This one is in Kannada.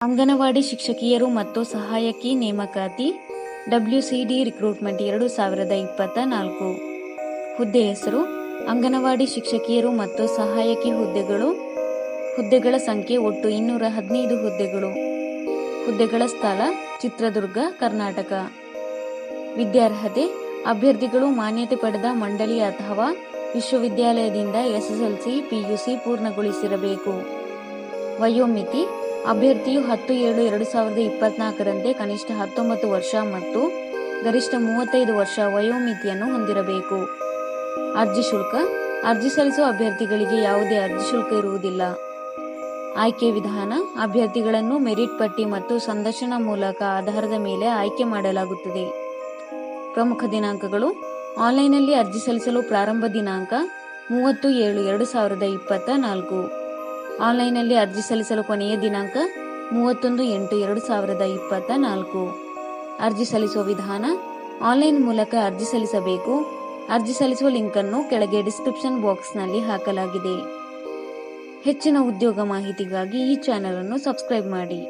ಅಂಗನವಾಡಿ ಶಿಕ್ಷಕಿಯರು ಮತ್ತು ಸಹಾಯಕಿ ನೇಮಕಾತಿ ಡಬ್ಲ್ಯೂಸಿಡಿ ರಿಕ್ರೂಟ್ಮೆಂಟ್ ಎರಡು ಸಾವಿರದ ಇಪ್ಪತ್ತ ನಾಲ್ಕು. ಹುದ್ದೆ ಹೆಸರು, ಅಂಗನವಾಡಿ ಶಿಕ್ಷಕಿಯರು ಮತ್ತು ಸಹಾಯಕಿ ಹುದ್ದೆಗಳು. ಹುದ್ದೆಗಳ ಸಂಖ್ಯೆ ಒಟ್ಟು ಇನ್ನೂರ ಹದಿನೈದು ಹುದ್ದೆಗಳು. ಹುದ್ದೆಗಳ ಸ್ಥಳ, ಚಿತ್ರದುರ್ಗ, ಕರ್ನಾಟಕ. ವಿದ್ಯಾರ್ಹತೆ, ಅಭ್ಯರ್ಥಿಗಳು ಮಾನ್ಯತೆ ಪಡೆದ ಮಂಡಳಿ ಅಥವಾ ವಿಶ್ವವಿದ್ಯಾಲಯದಿಂದ ಎಸ್ಎಸ್ಎಲ್ಸಿ, ಪಿಯುಸಿ ಪೂರ್ಣಗೊಳಿಸಿರಬೇಕು. ವಯೋಮಿತಿ ಅಭ್ಯರ್ಥಿಯು ಹತ್ತು ಏಳು ಎರಡು ಸಾವಿರದ ಇಪ್ಪತ್ನಾಲ್ಕರಂತೆ ಕನಿಷ್ಠ ಹತ್ತೊಂಬತ್ತು ವರ್ಷ ಮತ್ತು ಗರಿಷ್ಠ ಮೂವತ್ತೈದು ವರ್ಷ ವಯೋಮಿತಿಯನ್ನು ಹೊಂದಿರಬೇಕು. ಅರ್ಜಿ ಶುಲ್ಕ? ಅರ್ಜಿ ಸಲ್ಲಿಸುವ ಅಭ್ಯರ್ಥಿಗಳಿಗೆ ಯಾವುದೇ ಅರ್ಜಿ ಶುಲ್ಕ ಇರುವುದಿಲ್ಲ. ಆಯ್ಕೆ ವಿಧಾನ? ಅಭ್ಯರ್ಥಿಗಳನ್ನು ಮೆರಿಟ್ ಪಟ್ಟಿ ಮತ್ತು ಸಂದರ್ಶನ ಮೂಲಕ ಆಧಾರದ ಮೇಲೆ ಆಯ್ಕೆ ಮಾಡಲಾಗುತ್ತದೆ. ಪ್ರಮುಖ ದಿನಾಂಕಗಳು? ಆನ್ಲೈನ್ನಲ್ಲಿ ಅರ್ಜಿ ಸಲ್ಲಿಸಲು ಪ್ರಾರಂಭ ದಿನಾಂಕ ಮೂವತ್ತು ಏಳು ಎರಡು ಸಾವಿರದ ಇಪ್ಪತ್ತ ನಾಲ್ಕು ಆನ್ಲೈನ್ನಲ್ಲಿ ಅರ್ಜಿ ಸಲ್ಲಿಸಲು ಕೊನೆಯ ದಿನಾಂಕ ಮೂವತ್ತೊಂದು ಎಂಟು ಎರಡು ಸಾವಿರದ ಇಪ್ಪತ್ತ ನಾಲ್ಕು ಅರ್ಜಿ ಸಲ್ಲಿಸುವ ವಿಧಾನ, ಆನ್ಲೈನ್ ಮೂಲಕ ಅರ್ಜಿ ಸಲ್ಲಿಸಬೇಕು. ಅರ್ಜಿ ಸಲ್ಲಿಸುವ ಲಿಂಕ್ ಅನ್ನು ಕೆಳಗೆ ಡಿಸ್ಕ್ರಿಪ್ಷನ್ ಬಾಕ್ಸ್ನಲ್ಲಿ ಹಾಕಲಾಗಿದೆ. ಹೆಚ್ಚಿನ ಉದ್ಯೋಗ ಮಾಹಿತಿಗಾಗಿ ಈ ಚಾನೆಲ್ ಅನ್ನು ಸಬ್ಸ್ಕ್ರೈಬ್ ಮಾಡಿ.